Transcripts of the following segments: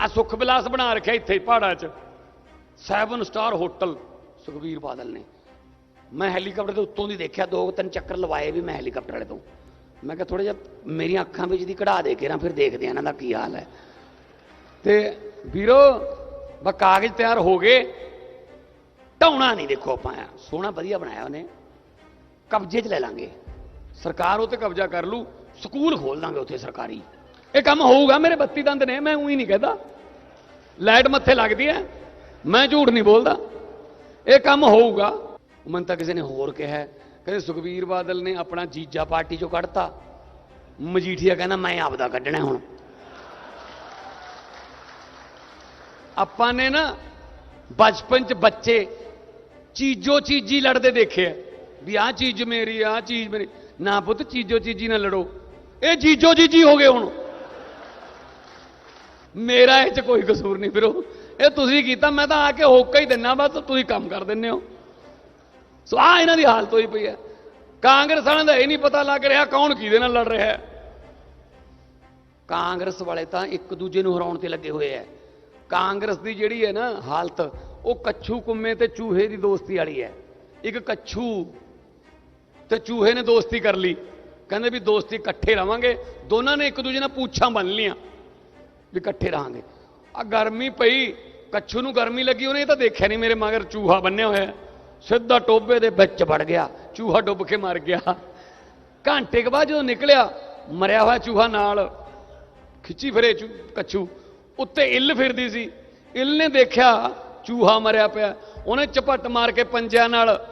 ਆ ਸੁਖ ਵਿਲਾਸ ਬਣਾ ਰੱਖਿਆ ਇੱਥੇ ਪਹਾੜਾਂ 'ਚ। 7 ਸਟਾਰ ਹੋਟਲ ਸੁਖਬੀਰ ਬਾਦਲ ਨੇ। ਮੈਂ ਹੈਲੀਕਾਪਟਰ ਦੇ ਉੱਤੋਂ ਦੀ ਦੇਖਿਆ, ਦੋ ਤਿੰਨ ਚੱਕਰ ਲਵਾਏ ਵੀ ਮੈਂ ਹੈਲੀਕਾਪਟਰ ਵਾਲੇ ਤੋਂ। ਮੈਂ ਕਿਹਾ ਥੋੜਾ ਜਿਹਾ ਮੇਰੀਆਂ ਅੱਖਾਂ ਵਿੱਚ ਦੀ ਕਢਾ ਦੇ ਕੇ ਨਾ, ਫਿਰ ਦੇਖਦੇ ਆ ਇਹਨਾਂ ਦਾ ਕੀ ਹਾਲ ਹੈ। ਤੇ ਵੀਰੋ ਬਾ ਕਾਗਜ਼ ਤਿਆਰ ਹੋ ਗਏ। ਢਾਉਣਾ ਨਹੀਂ ਦੇਖੋ ਆਪਾਂ ਆ। ਸੋਹਣਾ ਵਧੀਆ ਬਣਾਇਆ ਉਹਨੇ। ਕਬਜ਼ੇ 'ਚ ਲੈ ਲਾਂਗੇ। ਸਰਕਾਰ ਉਹ ਕਬਜ਼ਾ ਕਰ ਲੂ ਸਕੂਲ ਖੋਲ ਦਾਂਗੇ ਉੱਥੇ ਸਰਕਾਰੀ। ਇਹ ਕੰਮ ਹੋਊਗਾ ਮੇਰੇ ਬੱਤੀ ਦੰਦ ਨੇ, ਮੈਂ ਉਹੀ ਨਹੀਂ ਕਹਿੰਦਾ। ਲਾਈਟ ਮੱਥੇ ਲੱਗਦੀ ਹੈ। ਮੈਂ ਝੂਠ ਨਹੀਂ ਬੋਲਦਾ। ਇਹ ਕੰਮ ਹੋਊਗਾ। ਮਨ ਤਾਂ ਕਿਸੇ ਨੇ ਹੋਰ ਕਿਹਾ ਕਹਿੰਦੇ ਸੁਖਬੀਰ ਬਾਦਲ ਨੇ ਆਪਣਾ ਜੀਜਾ ਪਾਰਟੀ ਚੋਂ ਕੱਢਤਾ। ਮਜੀਠੀਆ ਕਹਿੰਦਾ, ਮੈਂ ਆਪਦਾ ਕੱਢਣਾ ਹੁਣ। ਆਪਾਂ ਨੇ ਨਾ ਬਚਪਨ ਚ ਬੱਚੇ ਚੀਜ਼ੋ ਚੀਜੀ ਲੜਦੇ ਦੇਖੇ ਆ। ਵੀ ਆਹ ਚੀਜ਼ ਮੇਰੀ, ਆਹ ਚੀਜ਼ ਮੇਰੀ। ਨਾ ਪੁੱਤ, ਚੀਜ਼ੋ ਚੀਜੀ ਨਾਲ ਲੜੋ। ਇਹ ਜੀਜੋ ਜੀਜੀ ਹੋ ਗਏ ਹੁਣ। ਮੇਰਾ ਇਹ ਚ ਕੋਈ ਕਸੂਰ ਨਹੀਂ ਫਿਰੋ। ਇਹ ਤੁਸੀਂ ਕੀਤਾ, ਮੈਂ ਤਾਂ ਆ ਕੇ ਹੋਕਾ ਹੀ ਦਿੰਨਾ, ਬਸ ਤੁਸੀਂ ਕੰਮ ਕਰ ਦਿੰਦੇ ਹੋ। ਸੋ ਆ ਇਹਨਾਂ ਦੀ ਹਾਲਤ ਹੋਈ ਪਈ ਹੈ। ਕਾਂਗਰਸ ਵਾਲਿਆਂ ਦਾ ਇਹ ਨਹੀਂ ਪਤਾ ਲੱਗ ਰਿਹਾ ਕੌਣ ਕਿਹਦੇ ਨਾਲ ਲੜ ਰਿਹਾ ਹੈ। ਕਾਂਗਰਸ ਵਾਲੇ ਤਾਂ ਇੱਕ ਦੂਜੇ ਨੂੰ ਹਰਾਉਣ ਤੇ ਲੱਗੇ ਹੋਏ ਐ ਕਾਂਗਰਸ ਦੀ ਜਿਹੜੀ ਹੈ ਨਾ ਹਾਲਤ, ਉਹ ਕੱਛੂ ਕੁੰਮੇ ਤੇ ਚੂਹੇ ਦੀ ਦੋਸਤੀ ਵਾਲੀ ਹੈ। ਇੱਕ ਕੱਛੂ ਤੇ ਚੂਹੇ ਨੇ ਦੋਸਤੀ ਕਰ ਲਈ। ਕਹਿੰਦੇ ਵੀ ਦੋਸਤੀ ਇਕੱਠੇ ਰਵਾਂਗੇ, ਦੋਨਾਂ ਨੇ ਇੱਕ ਦੂਜੇ ਨਾਲ ਪੂਛਾਂ ਬੰਨ ਲੀਆਂ ਵੀ ਇਕੱਠੇ ਰਹਾਂਗੇ। ਆ ਗਰਮੀ ਪਈ, ਕੱਛੂ ਨੂੰ ਗਰਮੀ ਲੱਗੀ, ਉਹਨੇ ਇਹ ਤਾਂ ਦੇਖਿਆ ਨਹੀਂ ਮੇਰੇ ਮਗਰ ਚੂਹਾ ਬੰਨਿਆ ਹੋਇਆ। ਸਿੱਧਾ ਟੋਬੇ ਦੇ ਵਿੱਚ ਵੜ ਗਿਆ, ਚੂਹਾ ਡੁੱਬ ਕੇ ਮਰ ਗਿਆ। ਘੰਟੇ ਕੇ ਬਾਅਦ ਜਦੋਂ ਨਿਕਲਿਆ, ਮਰਿਆ ਹੋਇਆ ਚੂਹਾ ਨਾਲ, ਖਿੱਚੀ ਫਿਰੇ ਚੂ, ਕੱਛੂ। ਉੱਤੇ ਇੱਲ ਫਿਰਦੀ ਸੀ। ਇੱਲ ਨੇ ਦੇਖਿਆ ਚੂਹਾ ਮਰਿਆ ਪਿਆ। ਉਹਨੇ ਚਪੱਟ ਮਾਰ ਕੇ ਪੰਜਿਆਂ ਨਾਲ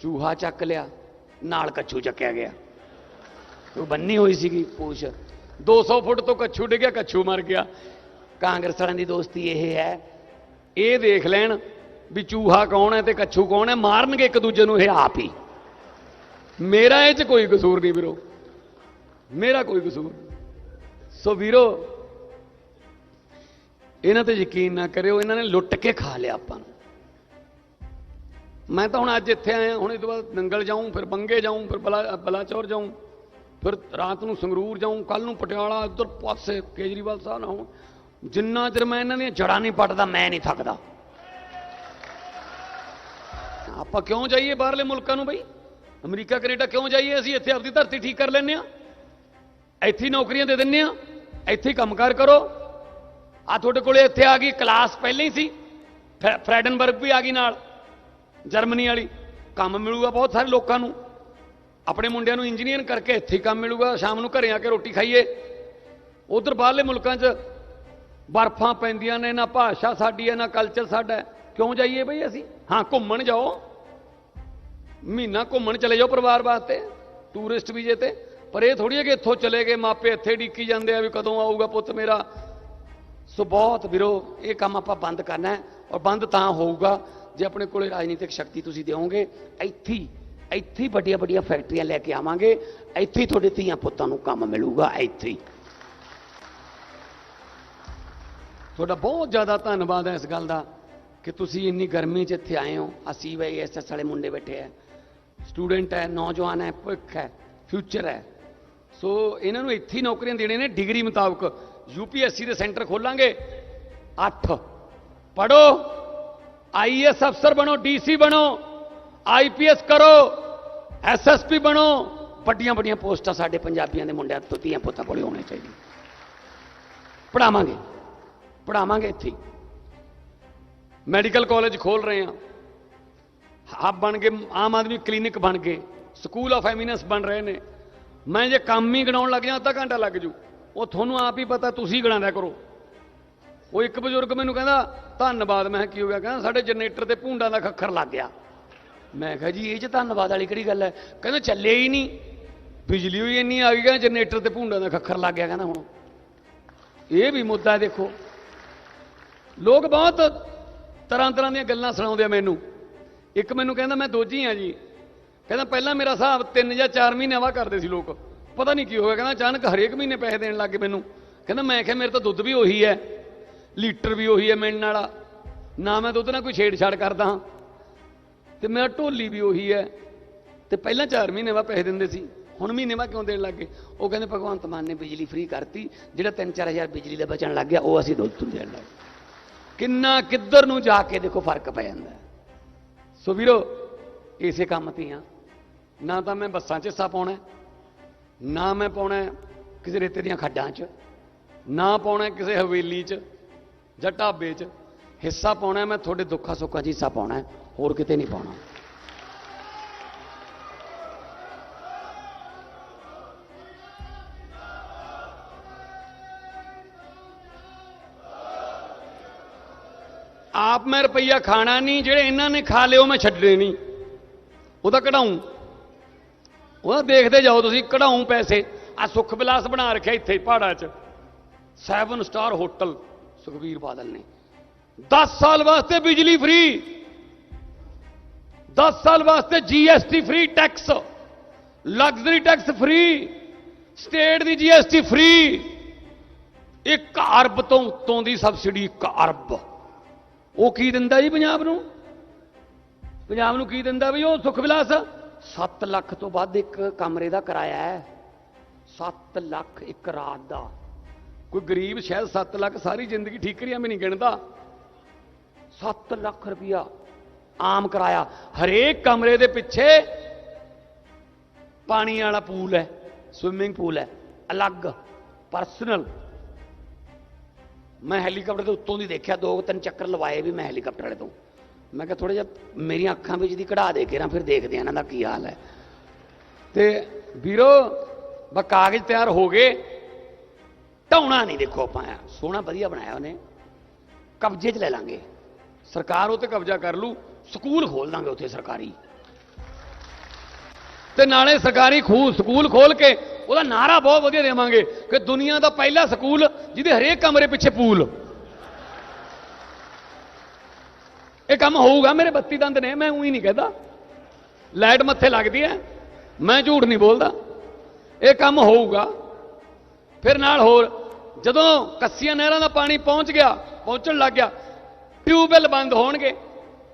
ਚੂਹਾ ਚੱਕ ਲਿਆ, ਨਾਲ ਕੱਛੂ ਚੱਕਿਆ ਗਿਆ। ਉਹ ਬੰਨੀ ਹੋਈ ਸੀਗੀ ਪੂਛ 200 ਫੁੱਟ ਤੋਂ ਕੱਛੂ ਡਿੱਗਿਆ, ਕੱਛੂ ਮਰ ਗਿਆ। ਕਾਂਗਰਸ ਵਾਲਿਆਂ ਦੀ ਦੋਸਤੀ ਇਹ ਹੈ। ਇਹ ਦੇਖ ਲੈਣ ਵੀ ਚੂਹਾ ਕੌਣ ਹੈ ਤੇ ਕੱਛੂ ਕੌਣ ਹੈ, ਮਾਰਨਗੇ ਇੱਕ ਦੂਜੇ ਨੂੰ, ਇਹ ਆਪ ਹੀ। ਮੇਰਾ ਇਹ 'ਚ ਕੋਈ ਕਸੂਰ ਨਹੀਂ ਵੀਰੋ। ਮੇਰਾ ਕੋਈ ਕਸੂਰ ਨਹੀਂ। ਸੋ ਵੀਰੋ, ਇਹਨਾਂ ਤੇ ਯਕੀਨ ਨਾ ਕਰਿਓ, ਇਹਨਾਂ ਨੇ ਲੁੱਟ ਕੇ ਖਾ ਲਿਆ ਆਪਾਂ ਨੂੰ। ਮੈਂ ਤਾਂ ਹੁਣ ਅੱਜ ਇੱਥੇ ਆਇਆ, ਹੁਣ ਇਹ ਤੋਂ ਬਾਅਦ ਨੰਗਲ ਜਾਊਂ, ਫਿਰ ਬੰਗੇ ਜਾਊਂ, ਫਿਰ ਬਲਾ, ਬਲਾਚੌਰ ਜਾਊਂ। ਫਿਰ ਰਾਤ ਨੂੰ ਸੰਗਰੂਰ ਜਾਊਂ ਕੱਲ ਨੂੰ ਪਟਿਆਲਾ, ਉੱਧਰ ਪਾਸੇ ਕੇਜਰੀਵਾਲ ਸਾਹਿਬ ਨਾਲ ਹੋਊਂ ਜਿੰਨਾ ਚਿਰ ਮੈਂ ਇਹਨਾਂ ਦੀਆਂ ਜੜਾਂ ਨਹੀਂ ਪੱਟਦਾ, ਮੈਂ ਨਹੀਂ ਥੱਕਦਾ। ਆਪਾਂ ਕਿਉਂ ਜਾਈਏ ਬਾਹਰਲੇ ਮੁਲਕਾਂ ਨੂੰ ਬਈ? ਅਮਰੀਕਾ, ਕੈਨੇਡਾ ਕਿਉਂ ਜਾਈਏ? ਅਸੀਂ ਇੱਥੇ ਆਪਦੀ ਧਰਤੀ ਠੀਕ ਕਰ ਲੈਂਦੇ ਆ ਇੱਥੇ ਨੌਕਰੀਆਂ ਦੇ ਦਿੰਨੇ ਆ ਇੱਥੇ ਹੀ ਕੰਮਕਾਰ ਕਰੋ। ਆ ਤੁਹਾਡੇ ਕੋਲੇ ਇੱਥੇ ਆ ਗਈ, ਕਲਾਸ ਪਹਿਲਾਂ ਹੀ ਸੀ। ਫੈ- ਫਰੈਡਨਬਰਗ ਵੀ ਆ ਗਈ ਨਾਲ, ਜਰਮਨੀ ਵਾਲੀ। ਕੰਮ ਮਿਲੂਗਾ ਬਹੁਤ ਸਾਰੇ ਲੋਕਾਂ ਨੂੰ। ਆਪਣੇ ਮੁੰਡਿਆਂ ਨੂੰ ਇੰਜੀਨੀਅਰ ਕਰਕੇ ਇੱਥੇ ਹੀ ਕੰਮ ਮਿਲੂਗਾ, ਸ਼ਾਮ ਨੂੰ ਘਰੇ ਆ ਕੇ ਰੋਟੀ ਖਾਈਏ। ਉਧਰ ਬਾਹਰਲੇ ਮੁਲਕਾਂ 'ਚ ਬਰਫਾਂ ਪੈਂਦੀਆਂ ਨੇ, ਨਾ ਭਾਸ਼ਾ ਸਾਡੀ ਹੈ, ਨਾ ਕਲਚਰ ਸਾਡਾ ਹੈ। ਕਿਉਂ ਜਾਈਏ ਬਈ ਅਸੀਂ? ਹਾਂ, ਘੁੰਮਣ ਜਾਓ। ਮਹੀਨਾ ਘੁੰਮਣ ਚਲੇ ਜਾਓ ਪਰਿਵਾਰ ਵਾਸਤੇ ਟੂਰਿਸਟ ਵੀਜ਼ੇ ਤੇ। ਪਰ ਇਹ ਥੋੜੀ ਹੈ ਕਿ ਇੱਥੋਂ ਚਲੇ ਗਏ, ਮਾਪੇ ਇੱਥੇ ਡੀਕੀ ਜਾਂਦੇ ਆ ਵੀ ਕਦੋਂ ਆਊਗਾ ਪੁੱਤ ਮੇਰਾ। ਸੋ ਬਹੁਤ ਵੀਰੋ, ਇਹ ਕੰਮ ਆਪਾਂ ਬੰਦ ਕਰਨਾ ਹੈ ਔਰ ਬੰਦ ਤਾਂ ਹੋਊਗਾ। ਜੇ ਆਪਣੇ ਕੋਲੇ ਰਾਜਨੀਤਿਕ ਸ਼ਕਤੀ ਤੁਸੀਂ ਦਿਓਗੇ, ਇੱਥੇ ਇੱਥੇ ਵੱਡੀਆਂ ਵੱਡੀਆਂ ਫੈਕਟਰੀਆਂ ਲੈ ਕੇ ਆਵਾਂਗੇ। ਇੱਥੇ ਤੁਹਾਡੇ ਧੀਆਂ ਪੁੱਤਾਂ ਨੂੰ ਕੰਮ ਮਿਲੂਗਾ, ਇੱਥੇ ਤੁਹਾਡਾ ਬਹੁਤ ਜ਼ਿਆਦਾ ਧੰਨਵਾਦ ਹੈ ਇਸ ਗੱਲ ਦਾ ਕਿ ਤੁਸੀਂ ਇੰਨੀ ਗਰਮੀ 'ਚ ਇੱਥੇ ਆਏ ਹੋ। ਅਸੀਂ ਵੀ ਐਸਐਸ ਵਾਲੇ ਮੁੰਡੇ ਬੈਠੇ ਆ। ਸਟੂਡੈਂਟ ਹੈ, ਨੌਜਵਾਨ ਹੈ, ਭਵਿੱਖ ਹੈ, ਫਿਊਚਰ ਹੈ। ਸੋ ਇਹਨਾਂ ਨੂੰ ਇੱਥੇ ਨੌਕਰੀਆਂ ਦੇਣੇ ਨੇ। ਡਿਗਰੀ ਮੁਤਾਬਕ ਯੂਪੀਐਸਸੀ ਦੇ ਸੈਂਟਰ ਖੋਲਾਂਗੇ। 8 ਪੜੋ ਆਈਐਸ ਅਫਸਰ ਬਣੋ ਡੀਸੀ ਬਣੋ। ਆਈਪੀਐਸ ਕਰੋ। ਐਸਐਸਪੀ ਬਣੋ। ਵੱਡੀਆਂ ਵੱਡੀਆਂ ਪੋਸਟਾਂ ਸਾਡੇ ਪੰਜਾਬੀਆਂ ਦੇ ਮੁੰਡਿਆਂ ਤੋਂ ਧੀਆਂ ਪੁੱਤਾਂ ਕੋਲੇ ਹੋਣੇ ਚਾਹੀਦੇ ਪੜਾਵਾਂਗੇ ਪੜਾਵਾਂਗੇ ਇੱਥੇ ਮੈਡੀਕਲ ਕਾਲਜ ਖੋਲ ਰਹੇ ਹਾਂ। ਹੱਬ ਬਣ ਗਏ, ਆਮ ਆਦਮੀ ਕਲੀਨਿਕ ਬਣ ਗਏ। ਸਕੂਲ ਆਫ ਐਮੀਨੈਂਸ ਬਣ ਰਹੇ ਨੇ। ਮੈਂ ਜੇ ਕੰਮ ਹੀ ਗਣਾਉਣ ਲੱਗ ਜਾ ਅੱਧਾ ਘੰਟਾ ਲੱਗ ਜੂ। ਉਹ ਤੁਹਾਨੂੰ ਆਪ ਹੀ ਪਤਾ, ਤੁਸੀਂ ਗਣਾਉਂਦਾ ਕਰੋ। ਉਹ ਇੱਕ ਬਜ਼ੁਰਗ ਮੈਨੂੰ ਕਹਿੰਦਾ, ਧੰਨਵਾਦ। ਮੈਂ ਕੀ ਹੋ ਗਿਆ? ਕਹਿੰਦਾ, ਸਾਡੇ ਜਨਰੇਟਰ ਤੇ ਭੂੰਡਾਂ ਦਾ ਖੱਖਰ ਲੱਗ ਗਿਆ। ਮੈਂ ਕਿਹਾ ਜੀ, ਇਹ ਚ ਧੰਨਵਾਦ ਵਾਲੀ ਕਿਹੜੀ ਗੱਲ ਹੈ? ਕਹਿੰਦਾ ਚੱਲੇ ਹੀ ਨਹੀਂ। ਬਿਜਲੀ ਹੋਈ ਇੰਨੀ ਆ ਗਈ, ਕਹਿੰਦਾ ਜਨਰੇਟਰ ਤੇ ਭੂੰਡਾਂ ਦਾ ਖੱਖਰ ਲੱਗ ਗਿਆ, ਕਹਿੰਦਾ ਹੁਣ। ਇਹ ਵੀ ਮੁੱਦਾ ਦੇਖੋ। ਲੋਕ ਬਹੁਤ ਤਰ੍ਹਾਂ ਤਰ੍ਹਾਂ ਦੀਆਂ ਗੱਲਾਂ ਸੁਣਾਉਂਦੇ ਆ ਮੈਨੂੰ। ਇੱਕ ਮੈਨੂੰ ਕਹਿੰਦਾ, ਮੈਂ ਦੋਜੀ ਆ ਜੀ। ਕਹਿੰਦਾ, ਪਹਿਲਾਂ ਮੇਰਾ ਹਿਸਾਬ 3 ਜਾਂ 4 ਮਹੀਨੇ ਵਾ ਕਰਦੇ ਸੀ ਲੋਕ। ਪਤਾ ਨਹੀਂ ਕੀ ਹੋਇਆ, ਕਹਿੰਦਾ ਅਚਾਨਕ ਹਰੇਕ ਮਹੀਨੇ ਪੈਸੇ ਦੇਣ ਲੱਗੇ ਮੈਨੂੰ। ਕਹਿੰਦਾ, ਮੈਂ ਕਿਹਾ, ਮੇਰੇ ਤਾਂ ਦੁੱਧ ਵੀ ਉਹੀ ਹੈ, ਲੀਟਰ ਵੀ ਉਹੀ ਹੈ ਮਿਲਣ ਵਾਲਾ। ਨਾ ਮੈਂ ਦੁੱਧ ਨਾਲ ਕੋਈ ਛੇੜਛਾੜ ਕਰਦਾ। ਹਾਂ ਤੇ ਮੇਰਾ ਢੋਲੀ ਵੀ ਉਹੀ ਹੈ। ਤੇ ਪਹਿਲਾਂ 4 ਮਹੀਨੇ ਬਾਅਦ ਪੈਸੇ ਦਿੰਦੇ ਸੀ। ਹੁਣ ਮਹੀਨੇ ਬਾਅਦ ਕਿਉਂ ਦੇਣ ਲੱਗੇ ਉਹ ਕਹਿੰਦੇ, ਭਗਵੰਤ ਮਾਨ ਨੇ ਬਿਜਲੀ ਫ੍ਰੀ ਕਰਤੀ। ਜਿਹੜਾ 3-4000 ਬਿਜਲੀ ਦਾ ਬਚਣ ਲੱਗ ਗਿਆ, ਉਹ ਅਸੀਂ ਦੁੱਧ ਤੋਂ ਦੇਣ ਲੱਗ ਕਿੰਨਾ ਕਿੱਧਰ ਨੂੰ ਜਾ ਕੇ ਦੇਖੋ ਫ਼ਰਕ ਪੈ ਜਾਂਦਾ ਸੋ ਵੀਰੋ, ਇਸੇ ਕੰਮ ਤੇ ਆ ਨਾ ਤਾਂ ਮੈਂ ਬੱਸਾਂ 'ਚ ਹਿੱਸਾ ਪਾਉਣਾ ਨਾ ਮੈਂ ਪਾਉਣਾ ਕਿਸੇ ਰੇਤੇ ਦੀਆਂ ਖੱਡਾਂ 'ਚ, ਨਾ ਪਾਉਣਾ ਕਿਸੇ ਹਵੇਲੀ 'ਚ ਜਾਂ ਢਾਬੇ 'ਚ। ਹਿੱਸਾ ਪਾਉਣਾ ਮੈਂ ਤੁਹਾਡੇ ਦੁੱਖਾਂ ਸੁੱਖਾਂ 'ਚ ਹਿੱਸਾ ਪਾਉਣਾ ਹੋਰ ਕਿਤੇ ਨਹੀਂ ਪਾਉਣਾ। ਆਪ ਮੈਂ ਰੁਪਈਆ ਖਾਣਾ ਨਹੀਂ, ਜਿਹੜੇ ਇਹਨਾਂ ਨੇ ਖਾ ਲਿਓ ਮੈਂ ਛੱਡਣੇ ਨਹੀਂ। ਉਹਦਾ ਕਢਾਉਂ ਉਹਦਾ ਦੇਖਦੇ ਜਾਓ ਤੁਸੀਂ ਕਢਾਉਂ ਪੈਸੇ। ਆ ਸੁਖ ਵਿਲਾਸ ਬਣਾ ਰੱਖਿਆ ਇੱਥੇ, ਪਹਾੜਾਂ 'ਚ। 7 ਸਟਾਰ ਹੋਟਲ, ਸੁਖਬੀਰ ਬਾਦਲ ਨੇ। 10 ਸਾਲ ਵਾਸਤੇ ਬਿਜਲੀ ਫ੍ਰੀ। 10 ਸਾਲ ਵਾਸਤੇ GST free tax. Luxury tax free. State ਦੀ ਜੀਐਸਟੀ ਫ੍ਰੀ। 1 ਅਰਬ ਤੋਂ ਉੱਤੋਂ ਦੀ ਸਬਸਿਡੀ 1 ਅਰਬ। ਉਹ ਕੀ ਦਿੰਦਾ ਜੀ ਪੰਜਾਬ ਨੂੰ? ਪੰਜਾਬ ਨੂੰ ਕੀ ਦਿੰਦਾ ਵੀ ਉਹ ਸੁਖ ਵਿਲਾਸ? 7 ਲੱਖ ਤੋਂ ਵੱਧ ਇੱਕ ਕਮਰੇ ਦਾ ਕਿਰਾਇਆ ਹੈ। 7 ਲੱਖ ਇੱਕ ਰਾਤ ਦਾ। ਕੋਈ ਗਰੀਬ ਸ਼ਾਇਦ 7 ਲੱਖ ਸਾਰੀ ਜ਼ਿੰਦਗੀ ਠੀਕਰੀਆਂ ਵੀ ਨਹੀਂ ਗਿਣਦਾ। 7 ਲੱਖ ਰੁਪਇਆ ਆਮ ਕਿਰਾਇਆ। ਹਰੇਕ ਕਮਰੇ ਦੇ ਪਿੱਛੇ ਪਾਣੀ ਵਾਲਾ ਪੂਲ ਹੈ ਸਵਿਮਿੰਗ ਪੂਲ ਹੈ, ਅਲੱਗ ਪਰਸਨਲ ਮੈਂ ਹੈਲੀਕਾਪਟਰ ਦੇ ਉੱਤੋਂ ਦੀ ਦੇਖਿਆ, ਦੋ ਤਿੰਨ ਚੱਕਰ ਲਵਾਏ ਵੀ ਮੈਂ ਹੈਲੀਕਾਪਟਰ ਵਾਲੇ ਤੋਂ। ਮੈਂ ਕਿਹਾ ਥੋੜਾ ਜਿਹਾ ਮੇਰੀਆਂ ਅੱਖਾਂ ਵਿੱਚ ਦੀ ਕਢਾ ਦੇ ਕੇ ਨਾ, ਫਿਰ ਦੇਖਦੇ ਆ ਇਹਨਾਂ ਦਾ ਕੀ ਹਾਲ ਹੈ। ਤੇ ਵੀਰੋ ਬਾ ਕਾਗਜ਼ ਤਿਆਰ ਹੋ ਗਏ। ਢਾਉਣਾ ਨਹੀਂ ਦੇਖੋ ਆਪਾਂ ਐਂ। ਸੋਹਣਾ ਵਧੀਆ ਬਣਾਇਆ ਉਹਨੇ। ਕਬਜ਼ੇ 'ਚ ਲੈ ਲਾਂਗੇ। ਸਰਕਾਰ ਉਹ ਤੇ ਕਬਜ਼ਾ ਕਰ ਲੂ, ਸਕੂਲ ਖੋਲ ਦਾਂਗੇ ਉੱਥੇ ਸਰਕਾਰੀ। ਤੇ ਨਾਲੇ ਸਰਕਾਰੀ ਖੂ ਸਕੂਲ ਖੋਲ ਕੇ ਉਹਦਾ ਨਾਰਾ ਬਹੁਤ ਵਧੀਆ ਦੇਵਾਂਗੇ ਕਿ ਦੁਨੀਆ ਦਾ ਪਹਿਲਾ ਸਕੂਲ ਜਿਹਦੇ ਹਰੇਕ ਕਮਰੇ ਪਿੱਛੇ ਪੂਲ। ਇਹ ਕੰਮ ਹੋਊਗਾ, ਮੇਰੇ 32 ਦੰਦ ਨੇ, ਮੈਂ ਉਹੀ ਨਹੀਂ ਕਹਦਾ। ਲਾਈਟ ਮੱਥੇ ਲੱਗਦੀ ਹੈ, ਮੈਂ ਝੂਠ ਨਹੀਂ ਬੋਲਦਾ। ਇਹ ਕੰਮ ਹੋਊਗਾ। ਫਿਰ ਨਾਲ ਹੋਰ, ਜਦੋਂ ਕੱਸੀਆਂ ਨਹਿਰਾਂ ਦਾ ਪਾਣੀ ਪਹੁੰਚ ਗਿਆ, ਪਹੁੰਚਣ ਲੱਗ ਗਿਆ ਟਿਊਬਵੈੱਲ ਬੰਦ ਹੋਣਗੇ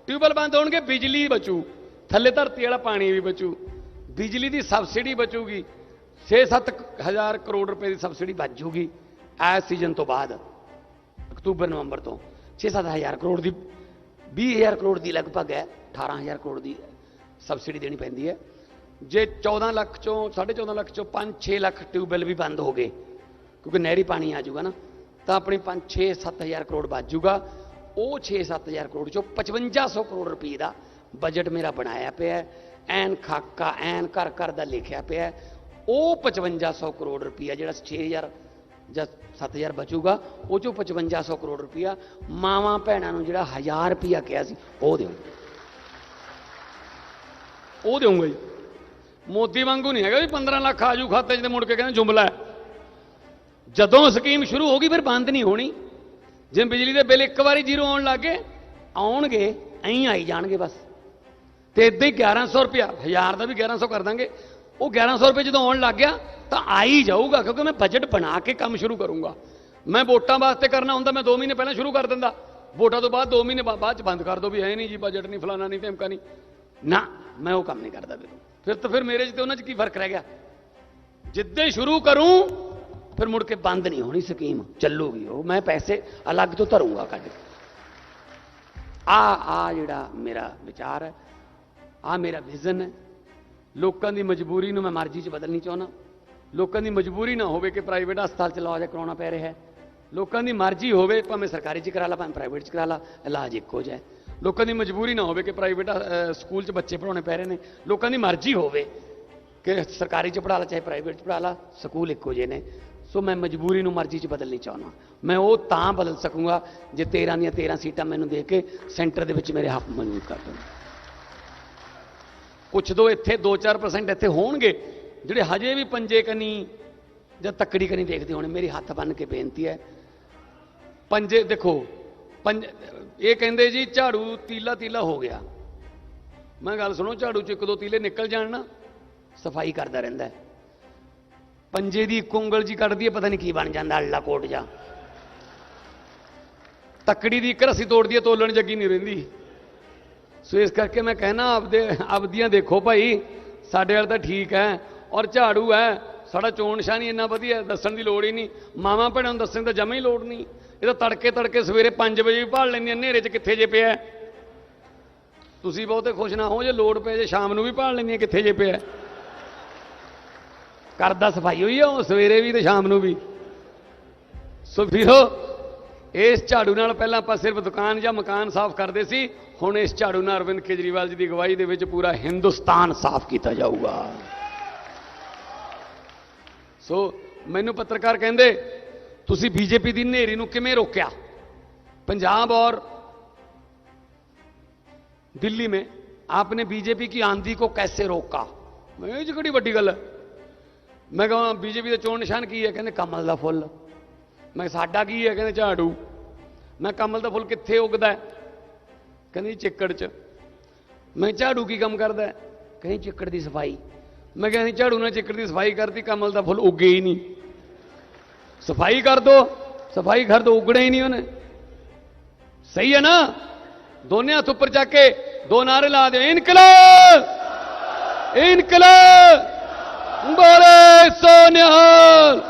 ਟਿਊਬਵੈੱਲ ਬੰਦ ਹੋਣਗੇ ਬਿਜਲੀ ਬਚੂ ਥੱਲੇ ਧਰਤੀ ਵਾਲਾ ਪਾਣੀ ਵੀ ਬਚੂ ਬਿਜਲੀ ਦੀ ਸਬਸਿਡੀ ਬਚੂਗੀ 6-7 ਹਜ਼ਾਰ ਕਰੋੜ ਰੁਪਏ ਦੀ ਸਬਸਿਡੀ ਬਚ ਜੂਗੀ ਐਸ ਸੀਜ਼ਨ ਤੋਂ ਬਾਅਦ ਅਕਤੂਬਰ ਨਵੰਬਰ ਤੋਂ 6-7 ਹਜ਼ਾਰ ਕਰੋੜ ਦੀ 20000 ਕਰੋੜ ਦੀ ਲਗਭਗ ਹੈ 18000 ਕਰੋੜ ਦੀ ਸਬਸਿਡੀ ਦੇਣੀ ਪੈਂਦੀ ਹੈ ਜੇ 14 ਲੱਖ ਚੋਂ 14.5 ਲੱਖ ਚੋਂ 5-6 ਲੱਖ ਟਿਊਬਵੈੱਲ ਵੀ ਬੰਦ ਹੋ ਗਏ ਕਿਉਂਕਿ ਨਹਿਰੀ ਪਾਣੀ ਆ ਜਾਊਗਾ ਨਾ ਤਾਂ ਆਪਣੀ 5-6-7000 ਕਰੋੜ ਬਚ ਜੂਗਾ ਉਹ 6-7000 ਕਰੋੜ ਚੋਂ 5500 ਕਰੋੜ ਰੁਪਏ ਦਾ ਬਜਟ ਮੇਰਾ ਬਣਾਇਆ ਪਿਆ ਐਨ ਖਾਕਾ, ਐਨ ਘਰ ਘਰ ਦਾ ਲਿਖਿਆ ਪਿਆ ਹੈ। ਉਹ 5500 ਕਰੋੜ ਰੁਪਇਆ ਜਿਹੜਾ 6000 ਜਾਂ 7000 ਬਚੂਗਾ, ਉਹ ਚੋਂ 5500 ਕਰੋੜ ਰੁਪਇਆ ਮਾਵਾਂ ਭੈਣਾਂ ਨੂੰ ਜਿਹੜਾ 1000 ਰੁਪਇਆ ਕਿਹਾ ਸੀ, ਉਹ ਦਿਓ ਉਹ ਦੇਵਾਂਗਾ ਜੀ। ਮੋਦੀ ਵਾਂਗੂ ਨਹੀਂ ਹੈਗਾ ਵੀ 15 ਲੱਖ ਆਜੂ ਖਾਤੇ 'ਚ ਤੇ ਮੁੜ ਕੇ ਕਹਿੰਦੇ ਜੁਮਲਾ ਜਦੋਂ ਸਕੀਮ ਸ਼ੁਰੂ ਹੋ ਗਈ ਫਿਰ ਬੰਦ ਨਹੀਂ ਹੋਣੀ। ਜੇ ਬਿਜਲੀ ਦੇ ਬਿੱਲ ਇੱਕ ਵਾਰੀ ਜ਼ੀਰੋ ਆਉਣ ਲੱਗੇ ਆਉਣਗੇ, ਐਂ ਆਈ ਜਾਣਗੇ ਬਸ। ਤੇ ਇਦਾਂ ਹੀ 1100 ਰੁਪਿਆ 1000 ਦਾ ਵੀ 1100 ਕਰ ਦਾਂਗੇ। ਉਹ 1100 ਰੁਪਏ ਜਦੋਂ ਆਉਣ ਲੱਗ ਗਿਆ, ਤਾਂ ਆ ਹੀ ਜਾਊਗਾ, ਕਿਉਂਕਿ ਮੈਂ ਬਜਟ ਬਣਾ ਕੇ ਕੰਮ ਸ਼ੁਰੂ ਕਰੂੰਗਾ। ਮੈਂ ਵੋਟਾਂ ਵਾਸਤੇ ਕਰਨਾ ਹੁੰਦਾ, ਮੈਂ 2 ਮਹੀਨੇ ਪਹਿਲਾਂ ਸ਼ੁਰੂ ਕਰ ਦਿੰਦਾ। ਵੋਟਾਂ ਤੋਂ ਬਾਅਦ 2 ਮਹੀਨੇ ਬਾਅਦ ਚ ਬੰਦ ਕਰ ਦੋ ਵੀ ਹੈ ਨਹੀਂ ਜੀ ਬਜਟ ਨਹੀਂ ਫਲਾਣਾ ਨਹੀਂ, ਧਮਕਾ ਨਹੀਂ। ਨਾ, ਮੈਂ ਉਹ ਕੰਮ ਨਹੀਂ ਕਰਦਾ ਵੀਰੋ ਫਿਰ ਤਾਂ ਫਿਰ ਮੇਰੇ 'ਚ ਤੇ ਉਹਨਾਂ 'ਚ ਕੀ ਫ਼ਰਕ ਰਹਿ ਗਿਆ? ਜਿੱਦੇ ਸ਼ੁਰੂ ਕਰੂੰ ਫਿਰ ਮੁੜ ਕੇ ਬੰਦ ਨਹੀਂ ਹੋਣੀ ਸਕੀਮ ਚੱਲੂਗੀ ਉਹ, ਮੈਂ ਪੈਸੇ ਅਲੱਗ ਤੋਂ ਧਰੂੰਗਾ ਕੱਢ ਕੇ। ਆ ਆ ਜਿਹੜਾ ਮੇਰਾ ਵਿਚਾਰ ਹੈ, ਆ ਮੇਰਾ ਵਿਜ਼ਨ ਹੈ। ਲੋਕਾਂ ਦੀ ਮਜਬੂਰੀ ਨੂੰ ਮੈਂ ਮਰਜ਼ੀ 'ਚ ਬਦਲਣੀ ਚਾਹੁੰਦਾ। ਲੋਕਾਂ ਦੀ ਮਜਬੂਰੀ ਨਾ ਹੋਵੇ ਕਿ ਪ੍ਰਾਈਵੇਟ ਹਸਪਤਾਲ ਚ ਇਲਾਜ ਕਰਾਉਣਾ ਪੈ ਰਿਹਾ ਹੈ। ਲੋਕਾਂ ਦੀ ਮਰਜ਼ੀ ਹੋਵੇ, ਭਾਵੇਂ ਸਰਕਾਰੀ 'ਚ ਕਰਾ ਲਾ, ਭਾਵੇਂ ਪ੍ਰਾਈਵੇਟ 'ਚ ਕਰਾ ਲਾ, ਇਲਾਜ ਇੱਕੋ ਜਿਹਾ ਹੈ। ਲੋਕਾਂ ਦੀ ਮਜਬੂਰੀ ਨਾ ਹੋਵੇ ਕਿ ਪ੍ਰਾਈਵੇਟ ਸਕੂਲ 'ਚ ਬੱਚੇ ਪੜਾਉਣੇ ਪੈ ਰਹੇ ਨੇ। ਲੋਕਾਂ ਦੀ ਮਰਜ਼ੀ ਹੋਵੇ ਕਿ ਸਰਕਾਰੀ 'ਚ ਪੜਾ ਲਾ, ਚਾਹੇ ਪ੍ਰਾਈਵੇਟ 'ਚ ਪੜਾ ਲਾ, ਸਕੂਲ ਇੱਕੋ ਜਿਹੇ ਨੇ। ਸੋ ਮੈਂ ਮਜਬੂਰੀ ਨੂੰ ਮਰਜ਼ੀ 'ਚ ਬਦਲਣੀ ਚਾਹੁੰਦਾ ਮੈਂ ਉਹ ਤਾਂ ਬਦਲ ਸਕੂੰਗਾ ਜੇ 13 ਦੀਆਂ 13 ਸੀਟਾਂ ਮੈਨੂੰ ਦੇ ਕੇ ਸੈਂਟਰ ਦੇ ਵਿੱਚ ਮੇਰੇ ਹੱਕ ਮਨਜ਼ੂਰ ਕਰ ਦੇਣ ਪੁੱਛ ਦੋ ਇੱਥੇ 2-4% ਇੱਥੇ ਹੋਣਗੇ ਜਿਹੜੇ ਹਜੇ ਵੀ ਪੰਜੇ ਕਨੀ ਜਾਂ ਤੱਕੜੀ ਕਨੀ ਦੇਖਦੇ ਹੋਣੇ ਮੇਰੀ ਹੱਥ ਬੰਨ ਕੇ ਬੇਨਤੀ ਹੈ ਪੰਜੇ ਦੇਖੋ ਪੰਜ ਇਹ ਕਹਿੰਦੇ ਜੀ ਝਾੜੂ ਤੀਲਾ ਤੀਲਾ ਹੋ ਗਿਆ ਮੈਂ ਗੱਲ ਸੁਣੋ ਝਾੜੂ ਚ ਇੱਕ ਦੋ ਤੀਲੇ ਨਿਕਲ ਜਾਣ ਨਾ ਸਫ਼ਾਈ ਕਰਦਾ ਰਹਿੰਦਾ ਹੈ। ਪੰਜੇ ਦੀ ਇੱਕ ਉਂਗਲ ਜੀ ਕੱਢਦੀ ਹੈ, ਪਤਾ ਨਹੀਂ ਕੀ ਬਣ ਜਾਂਦਾ, ਅੱਲਾ ਕੋਟ ਜਾ। ਤੱਕੜੀ ਦੀ ਇੱਕ ਰੱਸੀ ਤੋੜਦੀ ਹੈ, ਤੋਲਣ ਜੱਗੀ ਨਹੀਂ ਰਹਿੰਦੀ। ਸੋ ਇਸ ਕਰਕੇ ਮੈਂ ਕਹਿਣਾ, ਆਪਦੇ, ਆਪਦੀਆਂ ਦੇਖੋ ਭਾਈ, ਸਾਡੇ ਵਾਲ ਤਾਂ ਠੀਕ ਹੈ, ਔਰ ਝਾੜੂ ਹੈ, ਸਾਡਾ ਚੋਣ ਨਿਸ਼ਾਨ ਹੀ ਇੰਨਾ ਵਧੀਆ, ਦੱਸਣ ਦੀ ਲੋੜ ਹੀ ਨਹੀਂ। ਮਾਵਾਂ ਭੈਣਾਂ ਨੂੰ ਦੱਸਣ ਦਾ ਤਾਂ ਜਮਾ ਹੀ ਲੋੜ ਨਹੀਂ। ਇਹ ਤਾਂ ਤੜਕੇ ਤੜਕੇ ਸਵੇਰੇ 5 ਵਜੇ ਵੀ ਭਾਲ ਲੈਂਦੀਆਂ, ਹਨੇਰੇ 'ਚ ਕਿੱਥੇ ਜੇ ਪਿਆ ਤੁਸੀਂ ਬਹੁਤੇ ਖੁਸ਼ ਨਾ ਹੋ, ਜੇ ਲੋੜ ਪਏ, ਜੇ ਸ਼ਾਮ ਨੂੰ ਵੀ ਭਾਲ ਲੈਂਦੀਆਂ, ਕਿੱਥੇ ਜੇ ਪਿਆ ਹੈ। ਕਰਦਾ ਸਫਾਈ ਹੋਈ ਆ ਉਹ ਸਵੇਰੇ ਵੀ ਤੇ ਸ਼ਾਮ ਨੂੰ ਵੀ ਸੋ ਵੀਰੋ ਇਸ ਝਾੜੂ ਨਾਲ ਪਹਿਲਾਂ ਆਪਾਂ ਸਿਰਫ ਦੁਕਾਨ ਜਾਂ ਮਕਾਨ ਸਾਫ਼ ਕਰਦੇ ਸੀ ਹੁਣ ਇਸ ਝਾੜੂ ਨਾਲ ਅਰਵਿੰਦ ਕੇਜਰੀਵਾਲ ਜੀ ਦੀ ਅਗਵਾਈ ਦੇ ਵਿੱਚ ਪੂਰਾ ਹਿੰਦੁਸਤਾਨ ਸਾਫ਼ ਕੀਤਾ ਜਾਊਗਾ ਸੋ ਮੈਨੂੰ ਪੱਤਰਕਾਰ ਕਹਿੰਦੇ ਤੁਸੀਂ ਬੀਜੇਪੀ ਦੀ ਨੇਰੀ ਨੂੰ ਕਿਵੇਂ ਰੋਕਿਆ पंजाब और दिल्ली में आपने बीजेपी की आंधी को कैसे रोका मैं ਇਹ 'ਚ ਕਿਹੜੀ ਵੱਡੀ ਗੱਲ ਹੈ ਮੈਂ ਕਹਾਂ ਬੀਜੇਪੀ ਦਾ ਚੋਣ ਨਿਸ਼ਾਨ ਕੀ ਹੈ? ਕਹਿੰਦੇ ਕਮਲ ਦਾ ਫੁੱਲ। ਮੈਂ ਕਿਹਾ, ਸਾਡਾ ਕੀ ਹੈ? ਕਹਿੰਦੇ ਝਾੜੂ। ਮੈਂ ਕਮਲ ਦਾ ਫੁੱਲ ਕਿੱਥੇ ਉੱਗਦਾ ਕਹਿੰਦੀ ਚਿੱਕੜ 'ਚ। ਮੈਂ ਝਾੜੂ ਕੀ ਕੰਮ ਕਰਦਾ ਕਹਿੰਦੀ ਚਿੱਕੜ ਦੀ ਸਫ਼ਾਈ। ਮੈਂ ਕਹਿੰਦੀ ਝਾੜੂ ਨਾਲ ਚਿੱਕੜ ਦੀ ਸਫ਼ਾਈ ਕਰਤੀ ਕਮਲ ਦਾ ਫੁੱਲ ਉੱਗੇ ਹੀ ਨਹੀਂ। ਸਫ਼ਾਈ ਕਰ ਦੋ। ਸਫ਼ਾਈ ਕਰ ਦੋ ਉਗੜੇ ਹੀ ਨਹੀਂ ਉਹਨੇ। ਸਹੀ ਹੈ ਨਾ? ਦੋਨੇ ਹੱਥ ਉੱਪਰ ਚੱਕ ਕੇ ਦੋ ਨਾਰੇ ਲਾ ਦਿਓ। ਇਨਕਲਾਬ! ਇਨਕਲਾਬ! बोले सोनिहाल